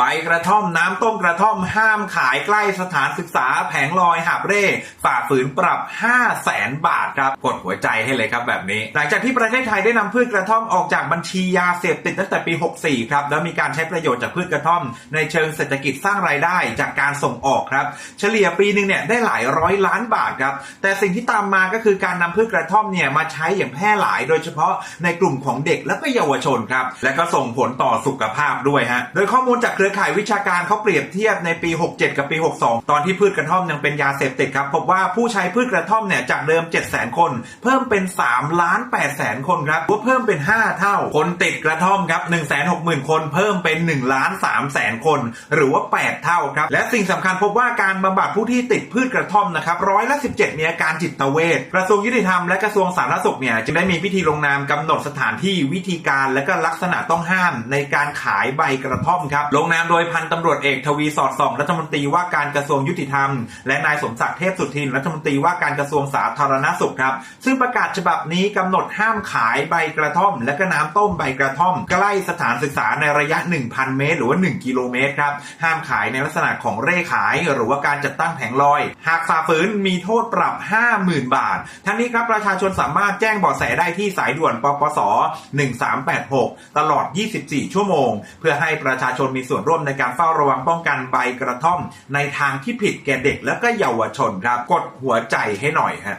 ใบกระท่อมน้ำต้มกระท่อมห้ามขายใกล้สถานศึกษาแผงลอยหาบเร่ฝ่าฝืนปรับ 5 0 0แสนบาทครับกดหัวใจให้เลยครับแบบนี้ หลังจากที่ประเทศไทยได้นำพืชกระท่อมออกจากบัญชียาเสพติดตั้งแต่ปี 64 ครับ แล้วมีการใช้ประโยชน์จากพืชกระท่อม ในเชิงเศรษฐกิจสร้างรายได้จากการส่งออกครับ เฉลี่ยปีหนึ่งเนี่ยได้หลายร้อยล้านบาทครับแต่สิ่งที่ตามมาก็คือการนำพืชกระท่อมเนี่ยมาใช้อย่างแพร่หลาย โดยเฉพาะในกลุ่มของเด็กและก็เยาวชนครับและก็ส่งผลต่อสุขภาพด้วยฮะโดยข้อมูลจากเครือข่ายวิชาการเขาเปรียบเทียบในปี 67 กับปี 62 ตอนที่พืชกระท่อมยังเป็นยาเสพติดครับพบว่าผู้ใช้พืชกระท่อมเนี่ยจากเดิม 700,000 คน เพิ่มเป็น3ล้าน8แสนคนครับว่าเพิ่มเป็น 5 เท่า คนติดกระท่อมครับ 160,000 คนเพิ่มเป็น1ล้าน3แสนคน หรือว่า 8 เท่าครับ และสิ่งสำคัญพบว่าการบำบัดผู้ที่ติดพืชกระท่อมนะครับร้อยละ 17 มีอาการจิตเวชกระทรวงยุติธรรมและกระทรวงสาธารณสุขเนี่ยจึงได้มีพิธีลงนามกำหนดสถานที่วิธีการและก็ลักษณะต้องห้ามในการขายใบกระท่อมครับลงนามโดยพันตำรวจเอกทวีสอดส่อง รัฐมนตรีว่าการกระทรวงยุติธรรม และนายสมศักดิ์เทพสุทิน รัฐมนตรีว่าการกระทรวงสาธารณสุขครับ ซึ่งประกาศฉบับนี้กำหนดห้ามขายใบกระท่อม และก็น้ำต้มใบกระท่อม ใกล้สถานศึกษาในระยะ 1,000 เมตร หรือว่า 1 กิโลเมตรครับ ห้ามขายในลักษณะของเร่ขาย หรือว่าการจัดตั้งแผงลอย หากฝ่าฝืนมีโทษปรับ 50,000 บาท ทั้งนี้ครับประชาชนสามารถแจ้งเบาะแสได้ที่สายด่วนปปส 1386 ตลอด 24 ชั่วโมง เพื่อให้ประชาชนมีส่วนร่วมในการเฝ้าระวังป้องกันใบกระท่อมในทางที่ผิดแก่เด็กและก็เยาวชนครับ กดหัวใจให้หน่อยฮะ